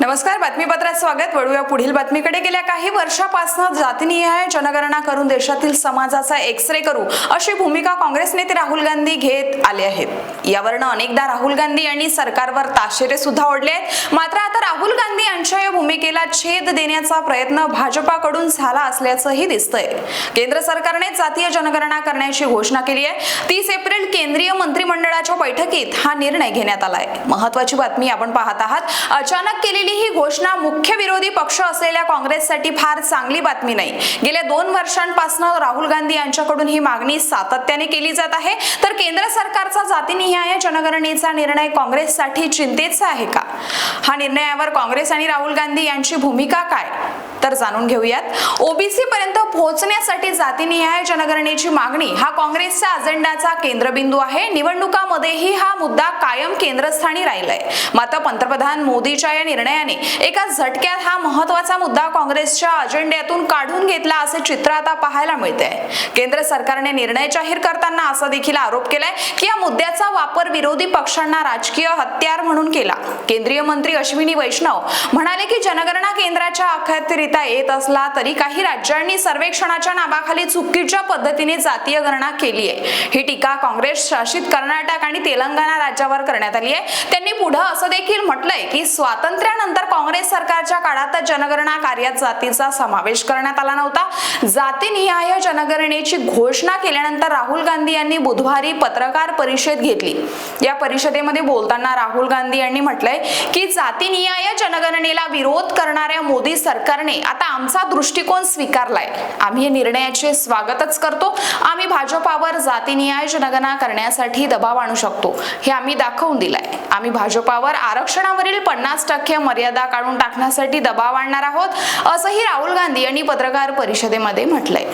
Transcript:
नमस्कार बातमीपत्रात स्वागत. वळूया पुढील बातमीकडे. गेल्या काही वर्षापासून जातीनिहाय जनगणना करून देशातील समाजाचा एक्सरे करू अशी भूमिका काँग्रेस नेते राहुल गांधी घेत आले आहेत. यावरनं अनेकदा राहुल गांधी यांनी सरकारवर ताशेरे सुद्धा ओढले आहेत. मात्र आता राहुल गांधी यांच्या या भूमिकेला छेद देण्याचा प्रयत्न भाजपाकडून झाला असल्याचंही दिसतंय. केंद्र सरकारने जातीय जनगणना करण्याची घोषणा केली आहे. तीस एप्रिल केंद्रीय मंत्रिमंडळाच्या बैठकीत हा निर्णय घेण्यात आलाय. महत्वाची बातमी आपण पाहत आहात. अचानक केलेली ही घोषणा मुख्य विरोधी पक्ष असलेल्या काँग्रेससाठी फार चांगली बातमी नाही. गेल्या दोन वर्षांपासून राहुल गांधी यांच्याकडून ही मागणी सातत्याने केली जात आहे. तर केंद्र सरकारचा जातीनिहाय जनगणनेचा निर्णय काँग्रेससाठी चिंतेचा आहे का? हा निर्णयावर काँग्रेस आणि राहुल गांधी यांची भूमिका काय? तर जाणून घेऊयात. ओबीसी पर्यंत पोहोचण्यासाठी जातीनिहाय जनगणनेची मागणी हा काँग्रेसच्या अजेंडाचा केंद्रबिंदू आहे. निवडणुकामध्येही हा मुद्दा कायम केंद्रस्थानी राहिलाय. मात्र पंतप्रधान मोदीच्या या निर्णयाने एका झटक्यात हा महत्त्वाचा मुद्दा काँग्रेसच्या अजेंड्यातून काढून घेतला असे चित्र आता पाहायला मिळते केंद्र सरकारने निर्णय जाहीर करताना असा देखील आरोप केलाय की या मुद्द्याचा वापर विरोधी पक्षांना राजकीय हत्यार म्हणून केला. केंद्रीय मंत्री अश्विनी वैष्णव म्हणाले की जनगणना केंद्राच्या अखत्यारीत येत असला तरी काही राज्यांनी सर्वेक्षणाच्या नावाखाली चुकीच्या पद्धतीने जातीय गणना केली आहे. ही टीका काँग्रेस शासित कर्नाटक आणि तेलंगणा राज्यावर करण्यात आली आहे. त्यांनी पुढे असं देखील म्हटलंय की स्वातंत्र्यानंतर काँग्रेस सरकारच्या काळात जनगणना कार्यात जातीचा समावेश करण्यात आला नव्हता. जातीनिहाय जनगणनेची घोषणा केल्यानंतर राहुल गांधी यांनी बुधवारी पत्रकार परिषद घेतली. या परिषदेमध्ये बोलताना राहुल गांधी यांनी म्हटलंय की जातीनिहाय जनगणनेला विरोध करणाऱ्या मोदी सरकारने आता आमचा दृष्टिकोन स्वीकारलाय. आम्ही निर्णयाचे स्वागतच करतो. आम्ही भाजपावर जातीनिहाय जनगणना करण्यासाठी दबाव आणू शकतो. हे आम्ही दाखवून दिलाय. आम्ही भाजपावर आरक्षणावरील पन्नास टक्के मर्यादा काढून टाकण्यासाठी दबाव आणणार आहोत असंही राहुल गांधी यांनी पत्रकार परिषदेमध्ये म्हटलंय.